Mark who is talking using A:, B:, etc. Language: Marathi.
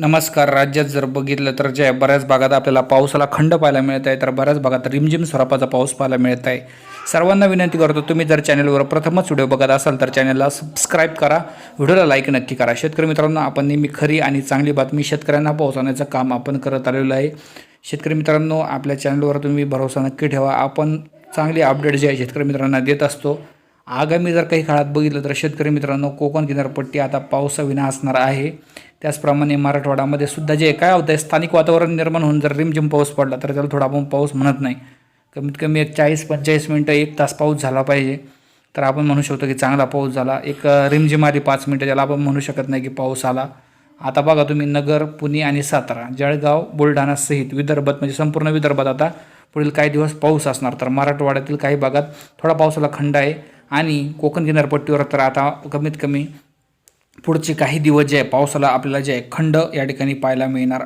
A: नमस्कार. राज्यात जर बघितलं तर जे बऱ्याच भागात आपल्याला पावसाला खंड पाहायला मिळत आहे तर बऱ्याच भागात रिमझिम स्वरूपाचा पाऊस पाहायला मिळत आहे. सर्वांना विनंती करतो तुम्ही जर चॅनलवर प्रथमच व्हिडिओ बघत असाल तर चॅनलला सबस्क्राईब करा. व्हिडिओला लाईक नक्की करा. शेतकरी मित्रांनो आपण नेहमी खरी आणि चांगली बातमी शेतकऱ्यांना पोहोचवण्याचं काम आपण करत आलेलो आहे. शेतकरी मित्रांनो आपल्या चॅनलवर तुम्ही भरोसा नक्की ठेवा. आपण चांगली अपडेट जे आहे शेतकरी मित्रांना देत असतो. आगामी जर काही काळात बघितलं तर शेतकरी मित्रांनो कोकण किनारपट्टी आता पावसाविना असणार आहे. त्याचप्रमाणे मराठवाड्यामध्ये सुद्धा जे काय होतं आहे स्थानिक वातावरण निर्माण होऊन जर रिमझिम पाऊस पडला तर त्याला थोडा आपण पाऊस म्हणत नाही. कमीत कमी एक चाळीस पंचेचाळीस मिनटं एक तास पाऊस झाला पाहिजे. तर आपण म्हणू शकतो की चांगला पाऊस झाला. एक रिमझिम आली पाच मिनटं ज्याला आपण म्हणू शकत नाही की पाऊस आला. आता बघा तुम्ही नगर पुणे आणि सातारा जळगाव बुलढाणा सहित विदर्भात म्हणजे संपूर्ण विदर्भात आता पुढील काही दिवस पाऊस असणार. तर मराठवाड्यातील काही भागात थोडा पावसाला खंड आहे. आणि कोकण किनारपट्टीवर तर आता कमीत कमी पुढचे काही दिवस जे आहे पावसाला आपल्याला जे आहे खंड या ठिकाणी पाहायला मिळणार